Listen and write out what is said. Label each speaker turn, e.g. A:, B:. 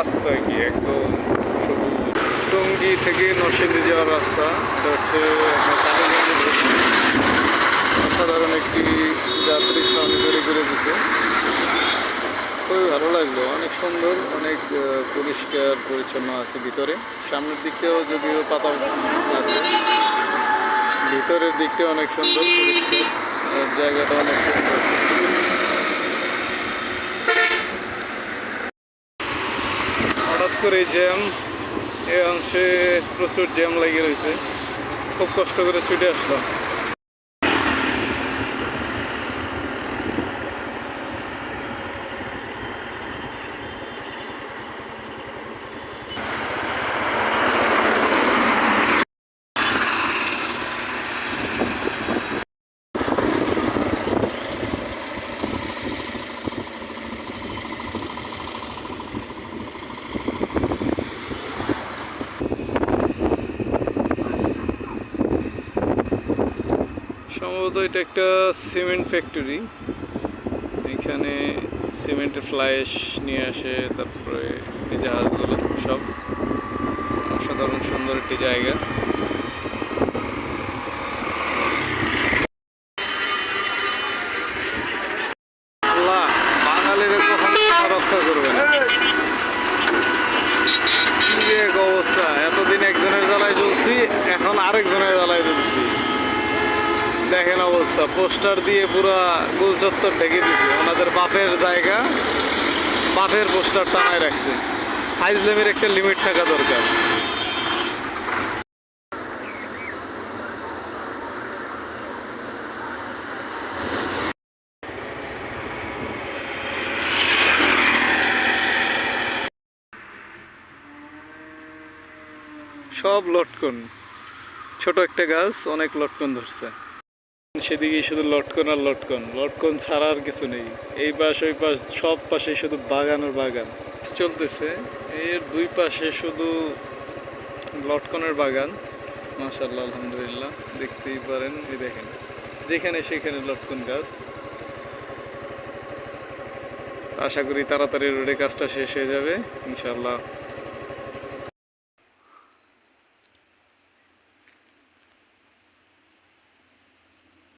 A: রাস্তা কি একদম টঙ্গি থেকে নরসিংদী যাওয়ার রাস্তা। হচ্ছে সাধারণ একটি যাত্রী সামনে তৈরি করে দিচ্ছে খুবই ভালো লাগল। অনেক সুন্দর, অনেক পরিষ্কার, পরিচ্ছন্ন আছে ভিতরে। সামনের দিকটাও যদিও পাতা আছে, ভিতরের দিকটা অনেক সুন্দর, পরিষ্কার জায়গাটা অনেক সুন্দর। করে জ্যাম এই অংশে প্রচুর জ্যাম লেগে রয়েছে। খুব কষ্ট করে ছুটে আসলাম। সম্ভবত এটা একটা সিমেন্ট ফ্যাক্টরি। এখানে সিমেন্টের ফ্লাইশ নিয়ে আসে, তারপরে এই জাহাজগুলো সব। অসাধারণ সুন্দর একটি জায়গা। একজনের জ্বালায় জ্বলছি, এখন আরেকজনের দেখেন অবস্থা। পোস্টার দিয়ে পুরা গোল চত্বর ঢেকে দিছে। ওনাদের বাপের জায়গা বাপের পোস্টার টানায় রাখছে। হাইজলেমের একটা লিমিট থাকা দরকার। সব লটকন। ছোট একটা গাছ, অনেক লটকন ধরছে। সেদিকে শুধু লটকন আর লটকন। লটকন ছাড়া আর কিছু নেই। এই পাশ, ওই পাশ, সব পাশে শুধু বাগান আর বাগান। চলতেছে। এর দুই পাশে শুধু লটকনের বাগান। মাশাল্লাহ আলহামদুলিল্লাহ। দেখতেই পারেন, এই দেখেন। যেখানে সেখানে লটকন গাছ। আশা করি তাড়াতাড়ি রোডে কাজটা শেষ হয়ে যাবে। ইনশাল্লাহ